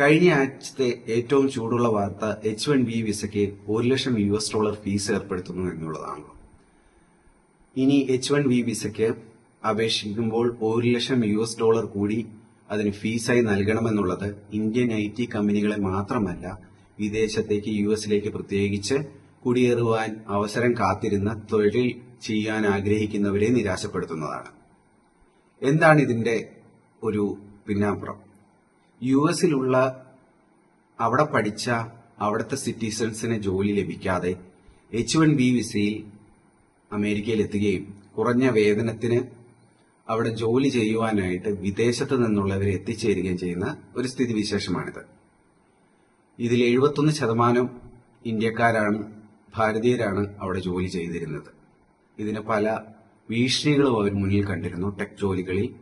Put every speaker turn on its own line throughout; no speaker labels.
കഴിഞ്ഞ ആഴ്ചത്തെ ഏറ്റവും ചൂടുള്ള വാർത്ത എച്ച് വൺ ബി വിസയ്ക്ക് ഒരു ലക്ഷം യു എസ് ഡോളർ ഫീസ് ഏർപ്പെടുത്തുന്നു എന്നുള്ളതാണ്. ഇനി എച്ച് വൺ ബി വിസയ്ക്ക് അപേക്ഷിക്കുമ്പോൾ ഒരു ലക്ഷം യു എസ് ഡോളർ കൂടി അതിന് ഫീസായി നൽകണമെന്നുള്ളത് ഇന്ത്യൻ ഐ ടി കമ്പനികളെ മാത്രമല്ല വിദേശത്തേക്ക് യു എസിലേക്ക് പ്രത്യേകിച്ച് കുടിയേറുവാൻ അവസരം കാത്തിരുന്ന തൊഴിൽ ചെയ്യാൻ ആഗ്രഹിക്കുന്നവരെ നിരാശപ്പെടുത്തുന്നതാണ്. എന്താണ് ഇതിന്റെ ഒരു പിന്നാമ്പുറം? യു എസിലുള്ള അവിടെ പഠിച്ച അവിടുത്തെ സിറ്റിസൺസിന് ജോലി ലഭിക്കാതെ എച്ച് വൺ ബി വിസയിൽ അമേരിക്കയിൽ എത്തുകയും കുറഞ്ഞ വേതനത്തിന് അവിടെ ജോലി ചെയ്യുവാനായിട്ട് വിദേശത്ത് നിന്നുള്ളവരെ എത്തിച്ചേരുകയും ചെയ്യുന്ന ഒരു സ്ഥിതിവിശേഷമാണിത്. ഇതിൽ എഴുപത്തൊന്ന് ശതമാനം ഇന്ത്യക്കാരാണ് ഭാരതീയരാണ് അവിടെ ജോലി ചെയ്തിരുന്നത്. ഇതിന് പല ഭീഷണികളും അവർ മുന്നിൽ കണ്ടിരുന്നു ടെക് ജോലികളിൽ.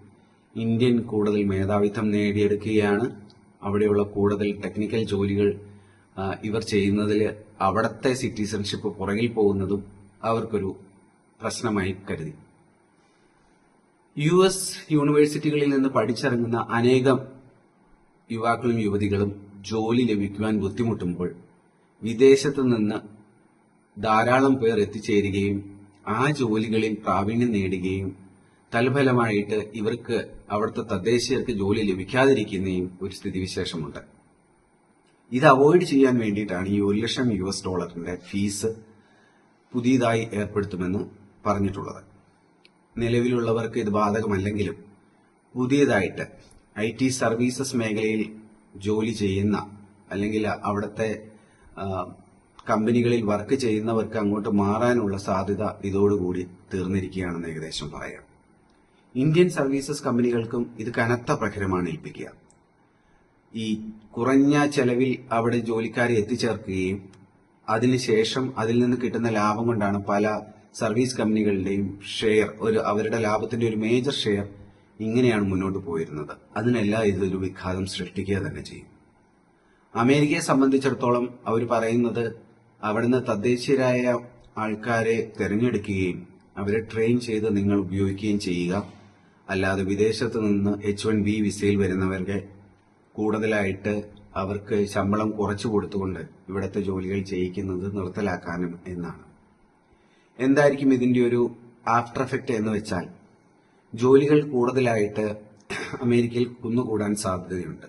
ഇന്ത്യൻ കൂടുതൽ മേധാവിത്വം നേടിയെടുക്കുകയാണ്. അവിടെയുള്ള കൂടുതൽ ടെക്നിക്കൽ ജോലികൾ ഇവർ ചെയ്യുന്നതിൽ അവിടുത്തെ സിറ്റിസൺഷിപ്പ് പുറകിൽ പോകുന്നതും അവർക്കൊരു പ്രശ്നമായി കരുതി. യു എസ് യൂണിവേഴ്സിറ്റികളിൽ നിന്ന് പഠിച്ചിറങ്ങുന്ന അനേകം യുവാക്കളും യുവതികളും ജോലി ലഭിക്കുവാൻ ബുദ്ധിമുട്ടുമ്പോൾ വിദേശത്തു നിന്ന് ധാരാളം പേർ എത്തിച്ചേരുകയും ആ ജോലികളിൽ പ്രാവീണ്യം നേടുകയും തൽഫലമായിട്ട് ഇവർക്ക് അവിടുത്തെ തദ്ദേശീയർക്ക് ജോലി ലഭിക്കാതിരിക്കുന്നതും ഒരു സ്ഥിതിവിശേഷമുണ്ട്. ഇത് അവോയ്ഡ് ചെയ്യാൻ വേണ്ടിയിട്ടാണ് ഈ ഒരു ലക്ഷം യു എസ് ഡോളറിന്റെ ഫീസ് പുതിയതായി ഏർപ്പെടുത്തുമെന്ന് പറഞ്ഞിട്ടുള്ളത്. നിലവിലുള്ളവർക്ക് ഇത് ബാധകമല്ലെങ്കിലും പുതിയതായിട്ട് ഐ ടി സർവീസസ് മേഖലയിൽ ജോലി ചെയ്യുന്ന അല്ലെങ്കിൽ അവിടുത്തെ കമ്പനികളിൽ വർക്ക് ചെയ്യുന്നവർക്ക് അങ്ങോട്ട് മാറാനുള്ള സാധ്യത ഇതോടുകൂടി തീർന്നിരിക്കുകയാണെന്ന് ഏകദേശം പറയാം. ഇന്ത്യൻ സർവീസസ് കമ്പനികൾക്കും ഇത് കനത്ത പ്രഹരമാണ് ഏൽപ്പിക്കുക. ഈ കുറഞ്ഞ ചെലവിൽ അവിടെ ജോലിക്കാരെ എത്തിച്ചേർക്കുകയും അതിനുശേഷം അതിൽ നിന്ന് കിട്ടുന്ന ലാഭം കൊണ്ടാണ് പല സർവീസ് കമ്പനികളുടെയും ഷെയർ ഒരു അവരുടെ ലാഭത്തിന്റെ ഒരു മേജർ ഷെയർ ഇങ്ങനെയാണ് മുന്നോട്ട് പോയിരുന്നത്. അതിനെല്ലാം ഇതൊരു വിഘാതം സൃഷ്ടിക്കുക തന്നെ ചെയ്യും. അമേരിക്കയെ സംബന്ധിച്ചിടത്തോളം അവർ പറയുന്നത് അവിടുന്ന് തദ്ദേശീയരായ ആൾക്കാരെ തിരഞ്ഞെടുക്കുകയും അവരെ ട്രെയിൻ ചെയ്ത് നിങ്ങൾ ഉപയോഗിക്കുകയും ചെയ്യുക. അല്ലാതെ വിദേശത്ത് നിന്ന് എച്ച് വൺ ബി വിസയിൽ വരുന്നവർക്ക് കൂടുതലായിട്ട് അവർക്ക് ശമ്പളം കുറച്ചു കൊടുത്തുകൊണ്ട് ഇവിടുത്തെ ജോലികൾ ചെയ്യിക്കുന്നത് നിർത്തലാക്കാനും എന്നാണ്. എന്തായിരിക്കും ഇതിന്റെ ഒരു ആഫ്റ്റർ എഫക്റ്റ് എന്ന് വെച്ചാൽ ജോലികൾ കൂടുതലായിട്ട് അമേരിക്കയിൽ കുന്നുകൂടാൻ സാധ്യതയുണ്ട്.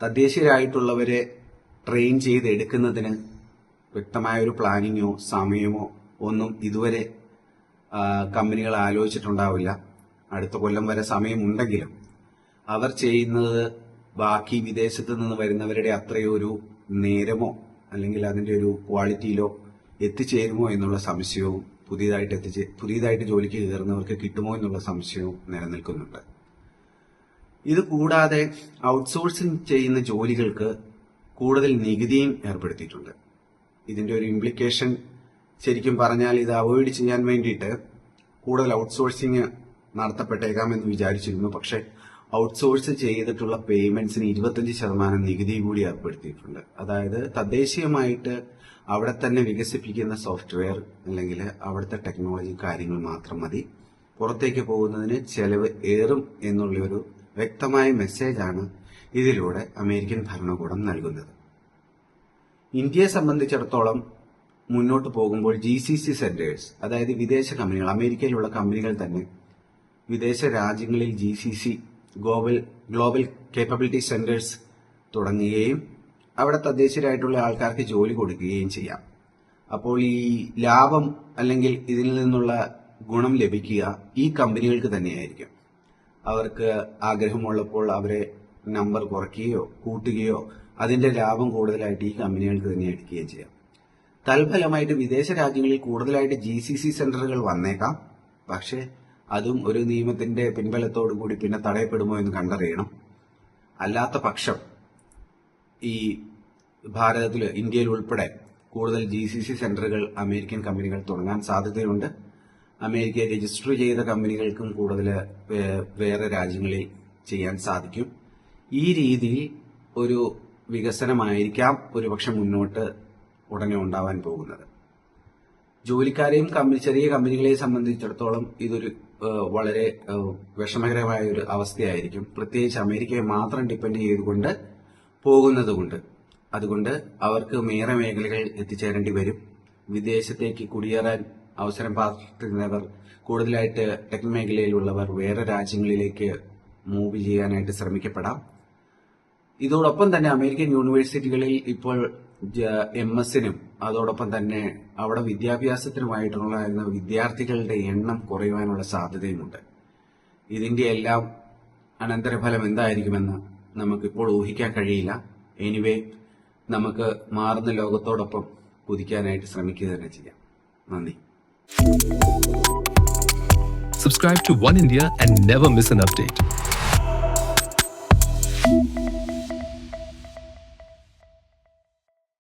തദ്ദേശീയരായിട്ടുള്ളവരെ ട്രെയിൻ ചെയ്ത് എടുക്കുന്നതിന് വ്യക്തമായ ഒരു പ്ലാനിങ്ങോ സമയമോ ഒന്നും ഇതുവരെ കമ്പനികൾ ആലോചിച്ചിട്ടുണ്ടാവില്ല. അടുത്ത കൊല്ലം വരെ സമയമുണ്ടെങ്കിലും അവർ ചെയ്യുന്നത് ബാക്കി വിദേശത്ത് നിന്ന് വരുന്നവരുടെ അത്രയോ ഒരു നേരമോ അല്ലെങ്കിൽ അതിന്റെ ഒരു ക്വാളിറ്റിയിലോ എത്തിച്ചേരുമോ എന്നുള്ള സംശയവും പുതിയതായിട്ട് എത്തിച്ചേ പുതിയതായിട്ട് ജോലിക്ക് കയറുന്നവർക്ക് കിട്ടുമോ എന്നുള്ള സംശയവും നിലനിൽക്കുന്നുണ്ട്. ഇത് കൂടാതെ ഔട്ട്സോഴ്സിംഗ് ചെയ്യുന്ന ജോലികൾക്ക് കൂടുതൽ നികുതിയും ഏർപ്പെടുത്തിയിട്ടുണ്ട്. ഇതിന്റെ ഒരു ഇംപ്ലിക്കേഷൻ ശരിക്കും പറഞ്ഞാൽ ഇത് അവോയ്ഡ് ചെയ്യാൻ വേണ്ടിയിട്ട് കൂടുതൽ ഔട്ട്സോഴ്സിംഗ് നടത്തപ്പെട്ടേക്കാമെന്ന് വിചാരിച്ചിരുന്നു. പക്ഷെ ഔട്ട്സോഴ്സ് ചെയ്തിട്ടുള്ള പേയ്മെന്റ്സിന് ഇരുപത്തഞ്ച് ശതമാനം നികുതി കൂടി ഏർപ്പെടുത്തിയിട്ടുണ്ട്. അതായത് തദ്ദേശീയമായിട്ട് അവിടെ തന്നെ വികസിപ്പിക്കുന്ന സോഫ്റ്റ്വെയർ അല്ലെങ്കിൽ അവിടുത്തെ ടെക്നോളജി കാര്യങ്ങൾ മാത്രം മതി. പുറത്തേക്ക് പോകുന്നതിന് ചെലവ് ഏറും എന്നുള്ളൊരു വ്യക്തമായ മെസ്സേജാണ് ഇതിലൂടെ അമേരിക്കൻ ഭരണകൂടം നൽകുന്നത്. ഇന്ത്യയെ സംബന്ധിച്ചിടത്തോളം മുന്നോട്ട് പോകുമ്പോൾ ജി സി സി സെന്റേഴ്സ് അതായത് വിദേശ കമ്പനികൾ അമേരിക്കയിലുള്ള കമ്പനികൾ തന്നെ വിദേശ രാജ്യങ്ങളിൽ G C C global global capability centres തുടങ്ങുകയും അവിടെ തദ്ദേശീയരായിട്ടുള്ള ആൾക്കാർക്ക് ജോലി കൊടുക്കുകയും ചെയ്യാം. അപ്പോൾ ഈ ലാഭം അല്ലെങ്കിൽ ഇതിൽ നിന്നുള്ള ഗുണം ലഭിക്കുക ഈ കമ്പനികൾക്ക് തന്നെയായിരിക്കും. അവർക്ക് ആഗ്രഹമുള്ളപ്പോൾ അവരെ നമ്പർ കുറയ്ക്കുകയോ കൂട്ടുകയോ അതിന്റെ ലാഭം കൂടുതലായിട്ട് ഈ കമ്പനികൾക്ക് തന്നെ എടുക്കുകയും ചെയ്യാം. തൽഫലമായിട്ട് വിദേശ രാജ്യങ്ങളിൽ കൂടുതലായിട്ട് ജി സി സി സെന്ററുകൾ വന്നേക്കാം. പക്ഷേ അതും ഒരു നിയമത്തിന്റെ പിൻബലത്തോടു കൂടി പിന്നെ തടയപ്പെടുമോ എന്ന് കണ്ടറിയണം. അല്ലാത്ത പക്ഷം ഈ ഭാരതത്തിൽ ഇന്ത്യയിൽ ഉൾപ്പെടെ കൂടുതൽ ജി സി സി സെന്ററുകൾ അമേരിക്കൻ കമ്പനികൾ തുടങ്ങാൻ സാധ്യതയുണ്ട്. അമേരിക്ക രജിസ്റ്റർ ചെയ്ത കമ്പനികൾക്കും കൂടുതൽ വേറെ രാജ്യങ്ങളിൽ ചെയ്യാൻ സാധിക്കും. ഈ രീതിയിൽ ഒരു വികസനമായിരിക്കാം ഒരുപക്ഷെ മുന്നോട്ട് ഉടനെ ഉണ്ടാവാൻ പോകുന്നത്. ജോലിക്കാരെയും ചെറിയ കമ്പനികളെയും സംബന്ധിച്ചിടത്തോളം ഇതൊരു വളരെ വിഷമകരമായ ഒരു അവസ്ഥയായിരിക്കും. പ്രത്യേകിച്ച് അമേരിക്കയെ മാത്രം ഡിപ്പെൻഡ് ചെയ്തുകൊണ്ട് പോകുന്നതുകൊണ്ട്. അതുകൊണ്ട് അവർക്ക് മേറെ മേഖലകൾ എത്തിച്ചേരേണ്ടി വരും. വിദേശത്തേക്ക് കുടിയേറാൻ അവസരം പാർട്ടിക്കുന്നവർ കൂടുതലായിട്ട് ടെക് മേഖലയിലുള്ളവർ വേറെ രാജ്യങ്ങളിലേക്ക് മൂവ് ചെയ്യാനായിട്ട് ശ്രമിക്കപ്പെടാം. ഇതോടൊപ്പം തന്നെ അമേരിക്കൻ യൂണിവേഴ്സിറ്റികളിൽ ഇപ്പോൾ എം എസിനും അതോടൊപ്പം തന്നെ അവിടെ വിദ്യാഭ്യാസത്തിനുമായിട്ടുള്ള വിദ്യാർത്ഥികളുടെ എണ്ണം കുറയുവാനുള്ള സാധ്യതയുമുണ്ട്. ഇതിന്റെ എല്ലാം അനന്തരഫലം എന്തായിരിക്കുമെന്ന് നമുക്കിപ്പോൾ ഊഹിക്കാൻ കഴിയില്ല. എനിവേ നമുക്ക് മാറുന്ന ലോകത്തോടൊപ്പം കുതിക്കാനായിട്ട് ശ്രമിക്കുക തന്നെ ചെയ്യാം. നന്ദി.
Subscribe to One India and never miss an update.